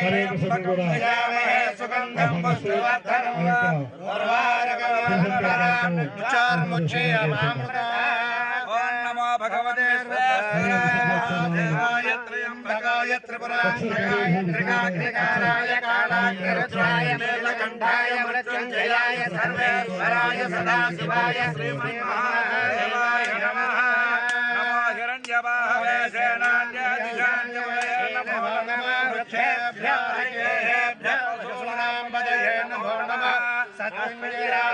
हरे कृष्ण गोरा सुगंधम पुष्पवर्धनम उर्वारकवरम चार मुच्छे अमामृतम ओम नमो भगवते देवाय त्रयंबकाय त्रिपुरांतकाय त्रिकाग्निकाराय कालाग्निरुद्राय नीलकंठाय मृत्युंजयाय सर्वेश्वराय सदाशिवाय श्रीमन्महादेवाय नमः नमो हिरण्यवाहवे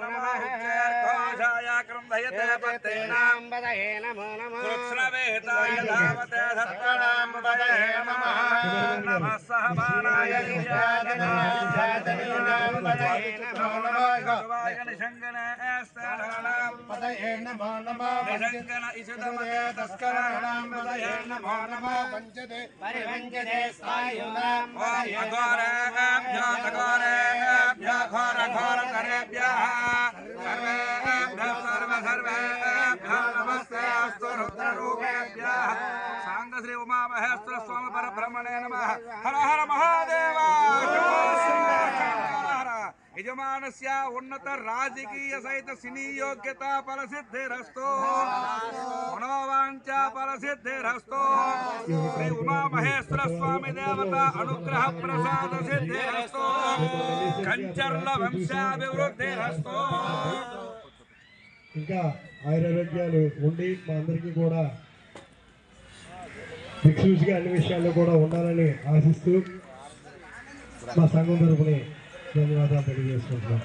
నమః ఉచ్చేర్ఘోషాయ క్రంధయతే పత్తేనాం सर्वेभ्यो घोरेभ्यो घोर घोरकरेभ्यः सर्वेभ्यो सर्व सर्वेभ्यो उमा महेश्वर स्वामी परब्रह्मणे नमः हर हर महादेव యజమానస్య ఉన్నత రాజకీయ సహిత సినీ యోగ్యత ఫలసిద్ధిరస్తో. మనోవాంఛ ఫలసిద్ధిరస్తో. శ్రీ ఉమామహేశ్వర స్వామి దేవత అనుగ్రహ ప్రసాద సిద్ధిరస్తో. కంచర్ల వంశాభివృద్ధిరస్తో. ఇంకా ఆయురారోగ్యాలు ఉండి మా అందరికీ కూడా దిక్సూచిగా అన్ని విషయాల్లో కూడా ఉండాలని ఆశిస్తూ మా సంఘం తరపుని ధన్యవాదాలు తెలియజేసుకుంటున్నాం.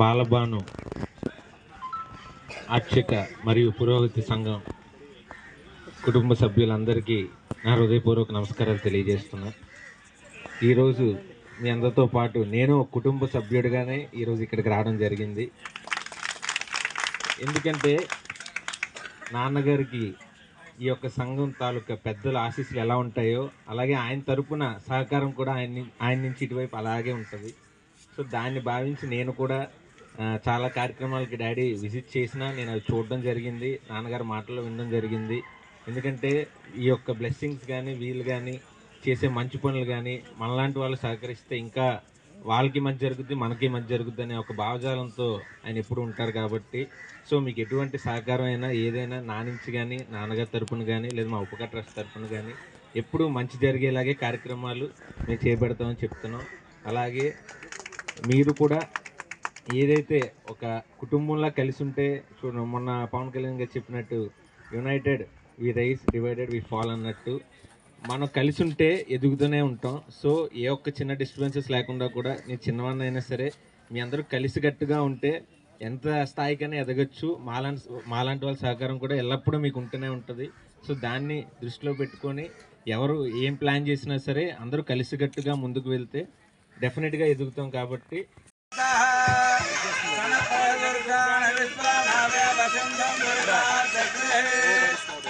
బాలబాను అక్షిక మరియు పురోగతి సంఘం కుటుంబ సభ్యులందరికీ నా హృదయపూర్వక నమస్కారాలు తెలియజేస్తున్నా. ఈరోజు మీ అందరితో పాటు నేను కుటుంబ సభ్యుడిగానే ఈరోజు ఇక్కడికి రావడం జరిగింది. ఎందుకంటే నాన్నగారికి ఈ యొక్క సంఘం తాలూకా పెద్దల ఆశీస్సులు ఎలా ఉంటాయో అలాగే ఆయన తరపున సహకారం కూడా ఆయన ఆయన నుంచి ఇటువైపు అలాగే ఉంటుంది. సో దాన్ని భావించి నేను కూడా చాలా కార్యక్రమాలకి డాడీ విజిట్ చేసినా నేను అది చూడడం జరిగింది నాన్నగారి మాటలు వినడం జరిగింది. ఎందుకంటే ఈ యొక్క బ్లెస్సింగ్స్ కానీ వీళ్ళు కానీ చేసే మంచి పనులు కానీ మనలాంటి వాళ్ళు సహకరిస్తే ఇంకా వాళ్ళకి మధ్య జరుగుద్ది మనకి మధ్య జరుగుద్ది అనే ఒక భావజాలంతో ఆయన ఎప్పుడు ఉంటారు కాబట్టి. సో మీకు ఎటువంటి సహకారం అయినా ఏదైనా నా నుంచి కానీ నాన్నగారి తరపున కానీ లేదా మా ఉపక ట్రస్ట్ తరపున కానీ ఎప్పుడూ మంచి జరిగేలాగే కార్యక్రమాలు మేము చేపడతామని చెప్తున్నాం. అలాగే మీరు కూడా ఏదైతే ఒక కుటుంబంలా కలిసి ఉంటే చూడ మొన్న పవన్ కళ్యాణ్ గారు చెప్పినట్టు united we rise divided we fall అన్నట్టు మనం కలిసి ఉంటే ఎదుగుతూనే ఉంటాం సో ఏ ఒక్క చిన్న డిస్టర్బెన్సెస్ లేకుండా కూడా నేను చిన్నవాడినైనా సరే మీ అందరూ కలిసికట్టుగా ఉంటే ఎంత స్థాయికైనా ఎదగచ్చు మాలాంటి మాలాంటి వాళ్ళ సహకారం కూడా ఎల్లప్పుడూ మీకు ఉంటూనే ఉంటుంది సో దాన్ని దృష్టిలో పెట్టుకొని ఎవరు ఏం ప్లాన్ చేసినా సరే అందరూ కలిసికట్టుగా ముందుకు వెళ్తే డెఫినెట్గా ఎదుగుతాం కాబట్టి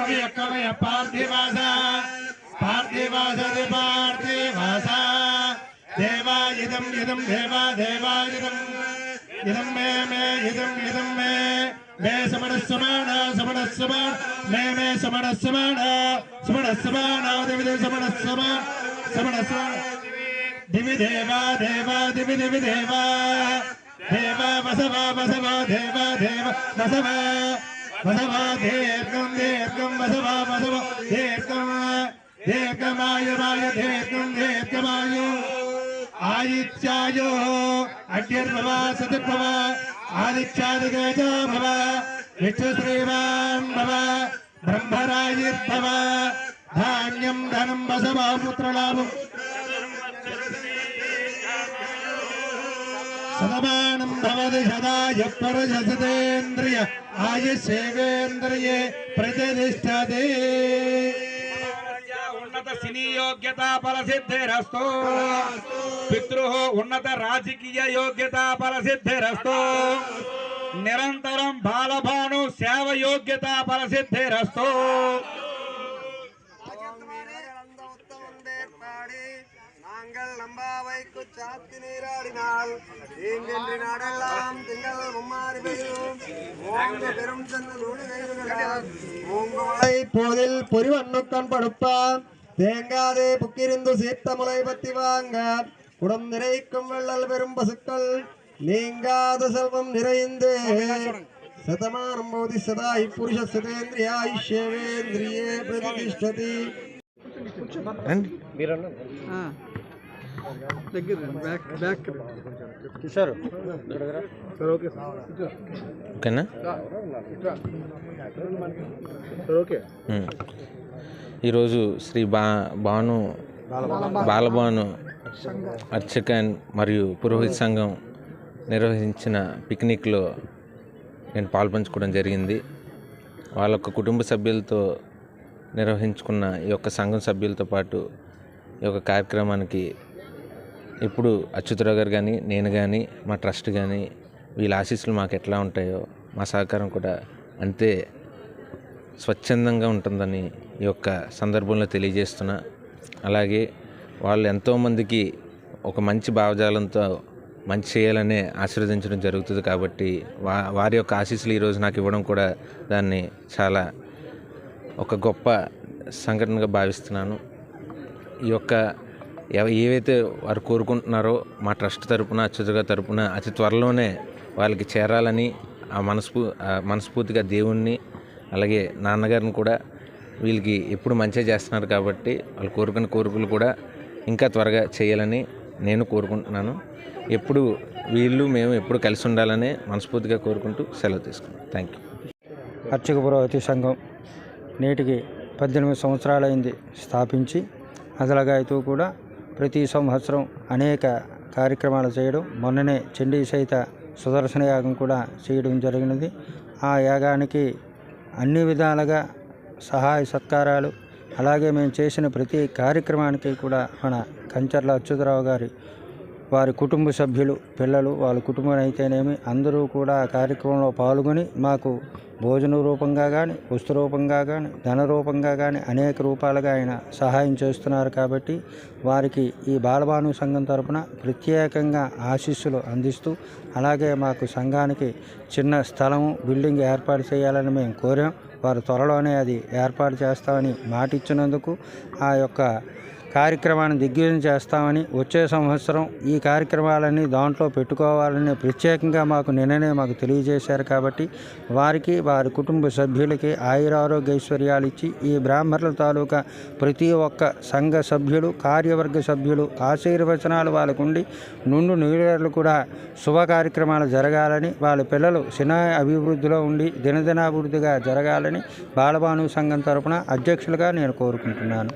Come here, come here, party, baza. పార్థివాస పార్థివాస పార్థివాస దేవా ఇదం ఇదం దేవా దేవా ఇదం ఇదం మే మే ఇదం ఇదం మే మే సమణ సమాన సమణ సమాన మే మే సమణ సమాన సమణ సమాన దేవి దేవి సమణ సమాన సమణ సమాన దివి దేవా దేవా దివి దివి దేవా దేవ వసవ వసవ దేవ ദീർഘമായുമായ ദീർഘം ദീർഘമായു. പ്രതിഷ്ഠതേ ఉన్నత సినీ యోగ్యత ఫలసిద్ధిరస్తు పితృ ఉన్నత రాజకీయ యోగ్యత ఫలసిద్ధిరస్తు నిరంతరం బాలభాను సేవ యోగ్యత ఫలసిద్ధిరస్తు நாங்கள் நம்பாவைக்கு சாத்தி நீராடினால் தீங்கென்று நாடெல்லாம் திங்கள் மும்மாறி பெய்யும் ஓங்க பெரும் சென்னல் ஓங்குமலை போதில் பொறிவண்ணுக்கண் படுப்பான் தேங்காதே புக்கிருந்து சீர்த்த முளை பத்தி வாங்க. குடம் நிறைக்கும் வெள்ளல் பெரும் பசுக்கள். நீங்காத செல்வம் நிறைந்து ఓకేనా. ఈరోజు శ్రీ బా భాను బాలభాను అర్చకన్ మరియు పురోహిత సంఘం నిర్వహించిన పిక్నిక్లో నేను పాల్పంచుకోవడం జరిగింది. వాళ్ళ యొక్క కుటుంబ సభ్యులతో నిర్వహించుకున్న ఈ యొక్క సంఘం సభ్యులతో పాటు ఈ యొక్క కార్యక్రమానికి ఇప్పుడు అచ్యుతరావు గారు కానీ నేను కానీ మా ట్రస్ట్ కానీ వీళ్ళ ఆశీస్సులు మాకు ఎట్లా ఉంటాయో మా సహకారం కూడా అంతే స్వచ్ఛందంగా ఉంటుందని ఈ యొక్క సందర్భంలో తెలియజేస్తున్నా. అలాగే వాళ్ళు ఎంతోమందికి ఒక మంచి భావజాలంతో మంచి చేయాలనే ఆశీర్వదించడం జరుగుతుంది కాబట్టి వా వారి యొక్క ఆశీస్సులు ఈరోజు నాకు ఇవ్వడం కూడా దాన్ని చాలా ఒక గొప్ప సంఘటనగా భావిస్తున్నాను. ఈ యొక్క ఏవైతే వారు కోరుకుంటున్నారో మా ట్రస్ట్ తరపున అచ్యుతగా తరపున అతి త్వరలోనే వాళ్ళకి చేరాలని ఆ మనస్ఫూ ఆ మనస్ఫూర్తిగా దేవుణ్ణి అలాగే నాన్నగారిని కూడా వీళ్ళకి ఎప్పుడు మంచిగా చేస్తున్నారు కాబట్టి వాళ్ళు కోరుకున్న కోరికలు కూడా ఇంకా త్వరగా చేయాలని నేను కోరుకుంటున్నాను. ఎప్పుడు వీళ్ళు మేము ఎప్పుడు కలిసి ఉండాలని మనస్ఫూర్తిగా కోరుకుంటూ సెలవు తీసుకున్నాను థ్యాంక్ యూ. అర్చక పురోహిత సంఘం నేటికి పద్దెనిమిది సంవత్సరాలైంది స్థాపించి అదలగాయతో కూడా ప్రతి సంవత్సరం అనేక కార్యక్రమాలు చేయడం. మొన్ననే చండీ సహిత సుదర్శన యాగం కూడా చేయడం జరిగినది. ఆ యాగానికి అన్ని విధాలుగా సహాయ సత్కారాలు అలాగే మేము చేసిన ప్రతి కార్యక్రమానికి కూడా మన కంచర్ల అచ్యుతరావు గారి వారి కుటుంబ సభ్యులు పిల్లలు వాళ్ళ కుటుంబం అయితేనేమి అందరూ కూడా ఆ కార్యక్రమంలో పాల్గొని మాకు భోజన రూపంగా కానీ వస్తు రూపంగా కానీ ధన రూపంగా కానీ అనేక రూపాలుగా ఆయన సహాయం చేస్తున్నారు కాబట్టి వారికి ఈ బాలభాను సంఘం తరపున ప్రత్యేకంగా ఆశీస్సులు అందిస్తూ అలాగే మాకు సంఘానికి చిన్న స్థలము బిల్డింగ్ ఏర్పాటు చేయాలని మేము కోరాం. వారు త్వరలోనే అది ఏర్పాటు చేస్తామని మాట ఇచ్చినందుకు ఆ యొక్క కార్యక్రమాన్ని దిగ్విజయం చేస్తామని వచ్చే సంవత్సరం ఈ కార్యక్రమాలన్నీ దాంట్లో పెట్టుకోవాలని ప్రత్యేకంగా మాకు నిన్ననే మాకు తెలియజేశారు కాబట్టి వారికి వారి కుటుంబ సభ్యులకి ఆయురారోగ్యైశ్వర్యాలు ఇచ్చి ఈ బ్రాహ్మణుల తాలూకా ప్రతి ఒక్క సంఘ సభ్యులు కార్యవర్గ సభ్యులు ఆశీర్వచనాలు వాళ్ళకు ఉండి నుండు నీడలు కూడా శుభ కార్యక్రమాలు జరగాలని వాళ్ళ పిల్లలు సినా అభివృద్ధిలో ఉండి దినదినాభివృద్ధిగా జరగాలని బాలభాను సంఘం తరపున అధ్యక్షులుగా నేను కోరుకుంటున్నాను.